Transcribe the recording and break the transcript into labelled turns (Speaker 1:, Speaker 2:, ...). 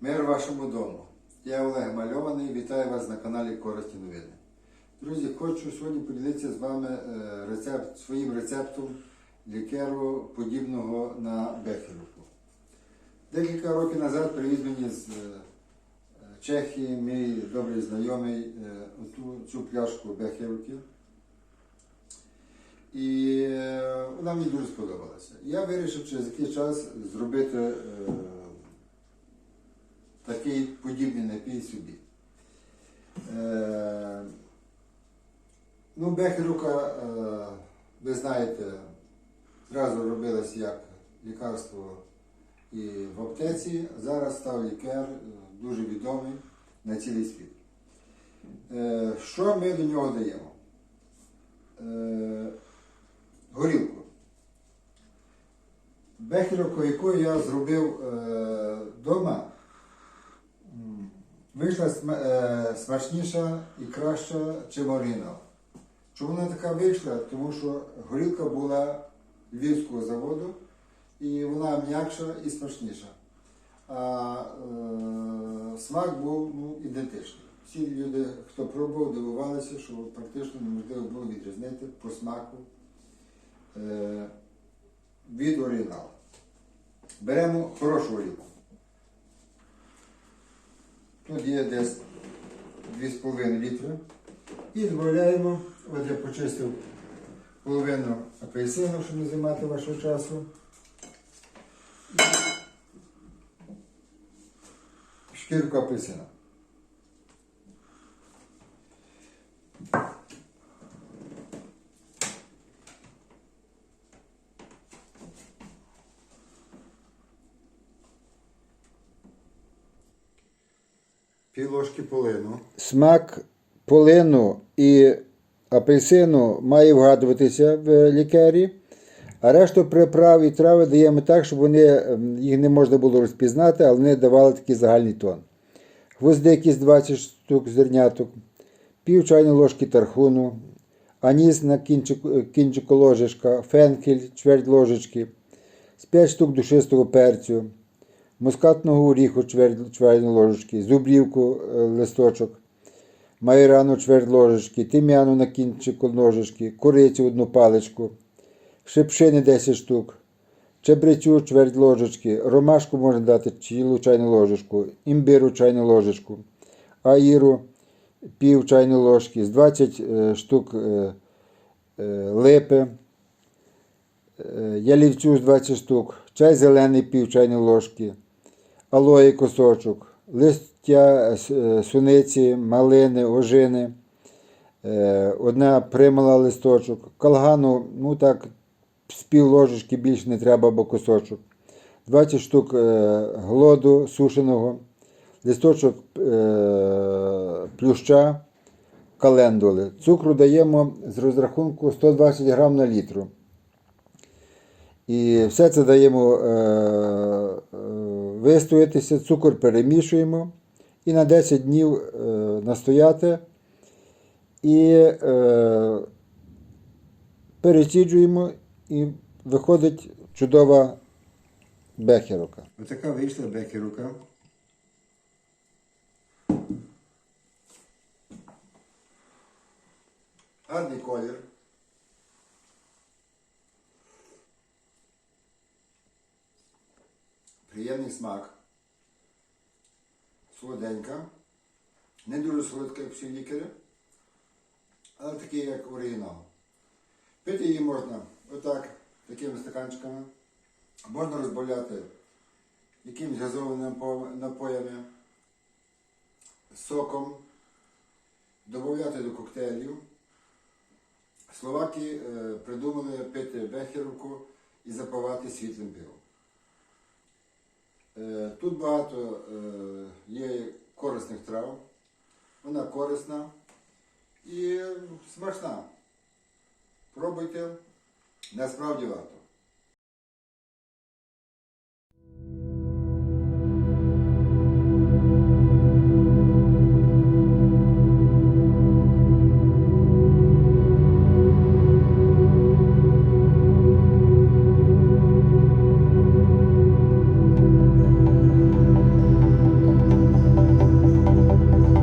Speaker 1: Мир вашому дому. Я Олег Мальований, вітаю вас на каналі Корисні новини. Друзі, хочу сьогодні поділитися з вами е, рецепт, своїм рецептом лікеру, подібного на бехерівку. Декілька років назад привіз мені з е, Чехії мій добрий знайомий е, цю пляшку бехерівки. І вона мені дуже сподобалася. Я вирішив через який час зробити такий подібний напій собі. Е, ну, бехерюка, е, ви знаєте, зразу робилась як лікарство і в аптеці. Зараз став лікар е, дуже відомий на цілий світ. Е, що ми до нього даємо? Е, горілку. Бехерівку, яку я зробив вдома, вийшла е, смачніша і краща, чим оригінал. Чому вона така вийшла? Тому що горілка була львівського заводу, і вона м'якша і смачніша. А е, смак був ну, ідентичний. Всі люди, хто пробував, дивувалися, що практично неможливо було відрізнити по смаку е, від оригіналу. Беремо хорошу горілку. Тут є десь 2,5 літри. І додаємо, от я почистив половину апельсину, щоб не займати вашого часу. Шкірку апельсина. Пів ложки полину.
Speaker 2: Смак полину і апельсину має вгадуватися в лікері, а решту приправ і трави даємо так, щоб вони, ем, їх не можна було розпізнати, але вони давали такий загальний тон. Гвоздики з 20 штук зерняток, пів чайної ложки тархуну, аніс на кінчику, кінчику ложечка, фенхель, чверть ложечки, з 5 штук душистого перцю, мускатного горіху чверть ложечки, зубрівку е, листочок, майорану чверть ложечки, тим'яну на кінчику ложечки, корицю одну паличку, шипшини 10 штук, чебрецю чверть ложечки, ромашку можна дати цілу чайну ложечку, імбиру чайну ложечку, аїру пів чайної ложки, з 20 е, штук е, липи, ялівцю з 20 штук, чай зелений пів чайної ложки, алої кусочок, листя е, суниці, малини, ожини, е, одна примала листочок, калгану, ну так, з пів ложечки більше не треба, бо кусочок. 20 штук е, глоду сушеного, листочок плюща, календули. Цукру даємо з розрахунку 120 грам на літру. І все це даємо вистоятися, цукор перемішуємо і на 10 днів е, настояти і е, переціджуємо і виходить чудова бехерока.
Speaker 1: Отака вийшла бекерука. Гарний колір. Приємний смак. Солоденька. Не дуже солодка, як всі лікарі, але такий, як оригінал. Пити її можна отак, такими стаканчиками. Можна розбавляти якимось газованими напоями, соком, додати до коктейлів. Словаки е, придумали пити бехерівку і запивати світлим пивом. Е, тут багато е, є корисних трав, вона корисна і смачна. Пробуйте, насправді варто.